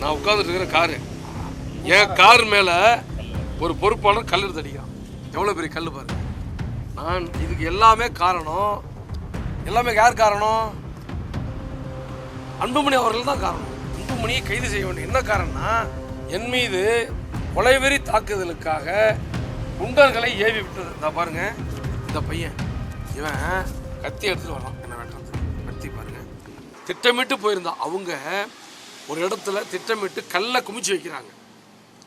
நான் உட்காந்துட்டு இருக்கிற காரு. என் கார் மேலே ஒரு பொறுப்பாளர் கல் எடுத்து அடிக்கிறான். எவ்வளோ பெரிய கல் பாரு. நான் இதுக்கு எல்லாமே காரணம். எல்லாமே யார் காரணம்? அன்புமணி அவர்கள் தான் காரணம். அன்புமணியை கைது செய்ய வேண்டும் என்ன காரணம்னா என் மீது கொலைவெறி தாக்குதலுக்காக குண்டர்களை ஏவி விட்டது. இந்த பாருங்க இந்த பையன். இவன் கத்தி எடுத்துகிட்டு வரான். என்ன வெட்டுறது கத்தி பாருங்க. திட்டமிட்டு போயிருந்தான். அவங்க ஒரு இடத்துல திட்டமிட்டு கல்லை குமிச்சு வைக்கிறாங்க.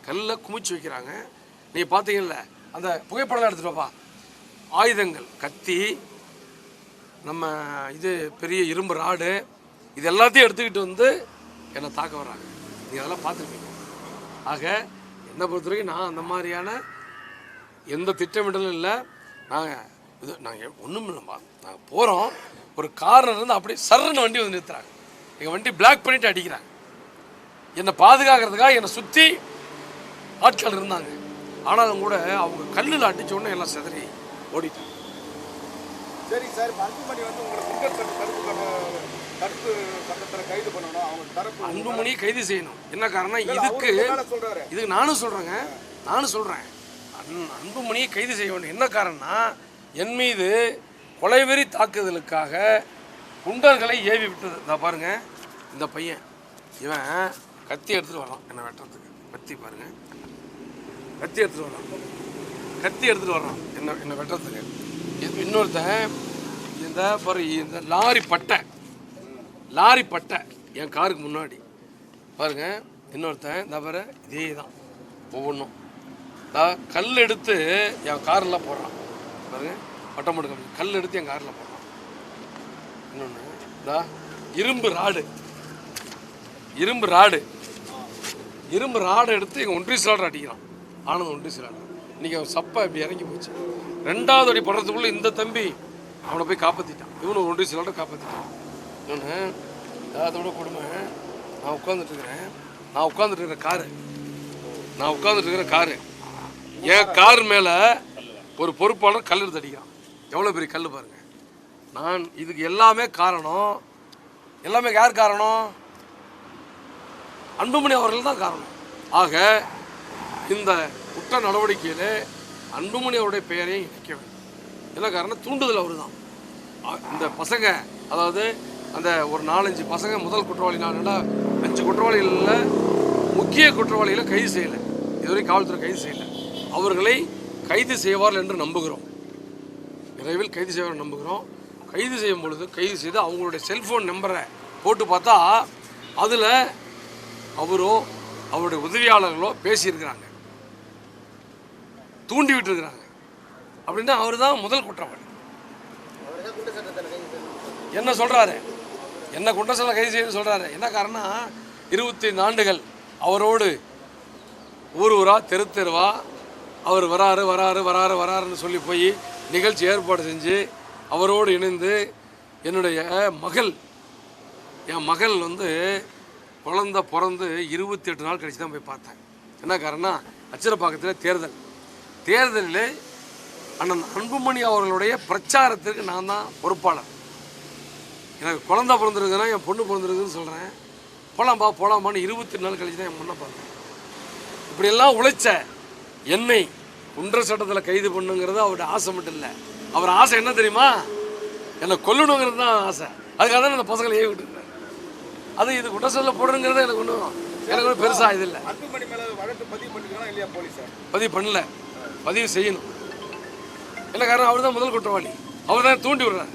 கல்லை குமிச்சு வைக்கிறாங்க. நீங்கள் பார்த்தீங்கல்ல அந்த புகைப்படம் எடுத்துகிட்டு வாப்பா. ஆயுதங்கள் கத்தி நம்ம இது பெரிய இரும்பு ராடு இது எல்லாத்தையும் எடுத்துக்கிட்டு வந்து என்னை தாக்க வர்றாங்க. நீங்கள் அதெல்லாம் பார்த்துருக்கீங்க ஆக என்னை பொறுத்த வரைக்கும் நான் அந்த மாதிரியான எந்த திட்டமிடலும் இல்லை. நாங்கள் இது நாங்கள் ஒன்றும் இல்லைப்பா நாங்கள் போகிறோம் ஒரு காரில் இருந்து அப்படியே சர்ன்னு வண்டி வந்து நிறுத்துறாங்க. எங்கள் வண்டி பிளாக் பண்ணிட்டு அடிக்கிறாங்க. என்னை பாதுகாக்கிறதுக்காக என்னை சுற்றி ஆட்கள் இருந்தாங்க. ஆனாலும் கூட அவங்க கல்லில் அடிச்ச உடனே எல்லாம் சிதறி ஓடிட்டாங்க. சரி சார் அன்புமணி வந்து உங்களை குண்டர் தடுப்பு தடுப்பு சட்டத்தில் கைது பண்ணணும் அவங்க தரப்பு அன்புமணி கைது செய்யணும். என்ன காரணம் இதுக்கு இதுக்கு நானும் சொல்கிறேங்க நானும் சொல்கிறேன் அன் அன்புமணியை கைது செய்ய வேண்டும் என்ன காரணம்னா என் மீது கொலைவெறி தாக்குதலுக்காக குண்டர்களை ஏவி விட்டது. இந்த பாருங்க இந்த பையன். இவன் கத்தி எடுத்துகிட்டு வரான் என்ன வெட்டுறதுக்கு? கத்தி பாருங்க. கத்தி எடுத்துகிட்டு வரான் கத்தி எடுத்துட்டு வரான் என்ன என்ன வெட்டுறதுக்கு? இது இன்னொருத்தன் இந்த பாரு இந்த லாரி பட்டை. லாரி பட்டை. என் காருக்கு முன்னாடி. பாருங்க இன்னொருத்தன் இந்த பாரு இதே தான் ஒவ்வொன்றும் கல் எடுத்து என் காரில் போடுறான். பாருங்க பட்டம் எடுக்க கல் எடுத்து என் காரில் போடுறான். இன்னொன்று இதா இரும்பு ராடு. இரும்பு ராடு. இரும்பு ராடை எடுத்து எங்கள் ஒன்றிய சிலாடர் அடிக்கிறான். ஆனந்த் ஒன்றிய சிலாடர் இன்றைக்கி அவன் சப்பை இப்படி இறங்கி போச்சு. ரெண்டாவது அடி படுறதுக்குள்ளே இந்த தம்பி அவனை போய் காப்பாற்றிட்டான் இவனு ஒன்றிய சிலாடர் காப்பாற்றிட்டான் இன்னொன்று அதோட கொடுமை. நான் உட்காந்துட்டுருக்கிறேன் நான் உட்காந்துட்டு காரு. நான் உட்காந்துட்டு காரு. என் கார் மேலே ஒரு பொறுப்பாளர் கல் எடுத்து அடிக்கிறான். எவ்வளோ பெரிய கல் பாருங்கள் நான் இதுக்கு எல்லாமே காரணம். எல்லாமே யார் காரணம்? அன்புமணி அவர்கள் தான் காரணம். ஆக இந்த குற்ற நடவடிக்கையில் அன்புமணி அவருடைய பெயரையும் இணைக்க வேண்டும். என்ன காரணம்? தூண்டுதல் அவர் தான் இந்த பசங்க அதாவது அந்த ஒரு நாலஞ்சு பசங்க முதல் குற்றவாளி நாலுல அஞ்சு குற்றவாளிகளில் முக்கிய குற்றவாளிகளை கைது செய்யலை. இதுவரை காவல்துறை கைது செய்யலை. அவர்களை கைது செய்வார்கள் என்று நம்புகிறோம். விரைவில் கைது செய்வார் நம்புகிறோம். கைது செய்யும் பொழுது கைது செய்து அவங்களுடைய செல்ஃபோன் நம்பரை போட்டு பார்த்தா அதில் அவரோ அவருடைய உதவியாளர்களோ பேசியிருக்கிறாங்க. தூண்டி விட்டுருக்கிறாங்க அப்படின்னா அவர் தான் முதல் குற்றவாளி. என்ன சொல்கிறாரு என்ன குற்றச்சாலை கைது செய்ய சொல்கிறாரு என்ன காரணம் இருபத்தி ஆண்டுகள் அவரோடு ஊர் ஊரா தெரு தெருவா அவர் வராரு வராரு வராரு வராருன்னு சொல்லி போய் நிகழ்ச்சி ஏற்பாடு செஞ்சு அவரோடு இணைந்து என்னுடைய மகள் என் மகள் வந்து குழந்த பிறந்து இருபத்தி எட்டு நாள் கழிச்சு தான் போய் பார்த்தேன் என்ன காரணம் அச்சரப்பாக்கத்தில் தேர்தல். தேர்தலில் அண்ணன் அன்புமணி அவர்களுடைய பிரச்சாரத்திற்கு நான் தான் பொறுப்பாளர். எனக்கு குழந்த பிறந்திருக்குன்னா என் பொண்ணு பிறந்திருக்குன்னு சொல்கிறேன் போலாம்பா போலாம்பான்னு இருபத்தி நாள் கழிச்சு தான் என் பொண்ணை பார்த்தேன். இப்படியெல்லாம் உழைச்ச என்னை குன்ற சட்டத்தில் கைது பண்ணுங்கிறது அவருடைய ஆசை மட்டும் இல்லை. அவர் ஆசை என்ன தெரியுமா? என்னை கொல்லணுங்கிறது தான் ஆசை. அதுக்காக தான் அந்த பசங்களை ஏவி அது இது குற்றச்சாட்டில் போடுறங்கிறது எனக்கு ஒன்றும் எனக்கு ஒன்றும் பெருசாக இது இல்லை. அன்புமணி மேல வழக்கு பதிவு பண்ணிருக்கானா இல்லையா போலீஸார் பதிவு பண்ணல. பதிவு செய்யணும். என்ன காரணம்? அவர் தான் முதல் குற்றவாளி. அவர் தான் தூண்டி விடுறாரு.